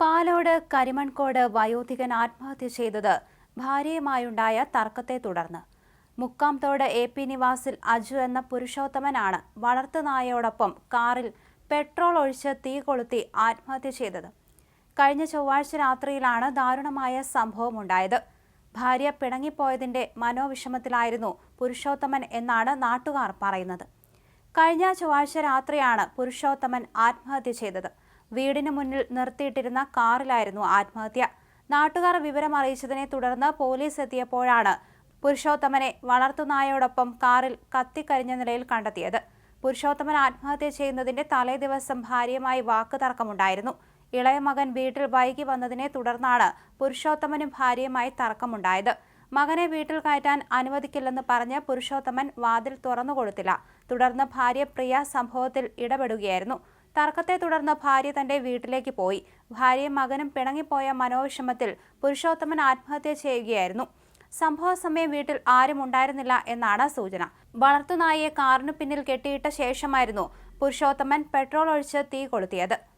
പാലോട് കരിമൺകോട് വയോധികൻ ആത്മഹത്യ ചെയ്തത് ഭാര്യയുമായുണ്ടായ തർക്കത്തെ തുടർന്ന്. മുക്കാംതോട് എ പി നിവാസിൽ അജു എന്ന പുരുഷോത്തമനാണ് വളർത്തുനായയോടൊപ്പം കാറിൽ പെട്രോൾ ഒഴിച്ച് തീ കൊളുത്തി ആത്മഹത്യ ചെയ്തത്. കഴിഞ്ഞ ചൊവ്വാഴ്ച രാത്രിയിലാണ് ദാരുണമായ സംഭവം ഉണ്ടായത്. ഭാര്യ പിണങ്ങിപ്പോയതിന്റെ മനോവിഷമത്തിലായിരുന്നു പുരുഷോത്തമൻ എന്നാണ് നാട്ടുകാർ പറയുന്നത്. കഴിഞ്ഞ ചൊവ്വാഴ്ച രാത്രിയാണ് പുരുഷോത്തമൻ ആത്മഹത്യ ചെയ്തത്. വീടിന് മുന്നിൽ നിർത്തിയിട്ടിരുന്ന കാറിലായിരുന്നു ആത്മഹത്യ. നാട്ടുകാർ വിവരം അറിയിച്ചതിനെ തുടർന്ന് പോലീസ് എത്തിയപ്പോഴാണ് പുരുഷോത്തമനെ വളർത്തുനായോടൊപ്പം കാറിൽ കത്തിക്കരിഞ്ഞ നിലയിൽ കണ്ടെത്തിയത്. പുരുഷോത്തമൻ ആത്മഹത്യ ചെയ്യുന്നതിന്റെ തലേദിവസം ഭാര്യയുമായി വാക്ക് തർക്കമുണ്ടായിരുന്നു ഇളയ മകൻ വീട്ടിൽ വൈകി വന്നതിനെ തുടർന്നാണ് പുരുഷോത്തമനും ഭാര്യയുമായി തർക്കമുണ്ടായത്. മകനെ വീട്ടിൽ കയറ്റാൻ അനുവദിക്കില്ലെന്ന് പറഞ്ഞ് പുരുഷോത്തമൻ വാതിൽ തുറന്നു കൊടുത്തില്ല തുടർന്ന് ഭാര്യ പ്രിയ സംഭവത്തിൽ ഇടപെടുകയായിരുന്നു. തർക്കത്തെ തുടർന്ന് ഭാര്യ തന്റെ വീട്ടിലേക്ക് പോയി. ഭാര്യയും മകനും പിണങ്ങിപ്പോയ മനോവിഷമത്തിൽ പുരുഷോത്തമൻ ആത്മഹത്യ ചെയ്യുകയായിരുന്നു. സംഭവ സമയം വീട്ടിൽ ആരും ഉണ്ടായിരുന്നില്ല എന്നാണ് സൂചന. വളർത്തുനായിയെ കാറിനു പിന്നിൽ കെട്ടിയിട്ട ശേഷമായിരുന്നു പുരുഷോത്തമൻ പെട്രോൾ ഒഴിച്ച് തീ കൊളുത്തിയത്.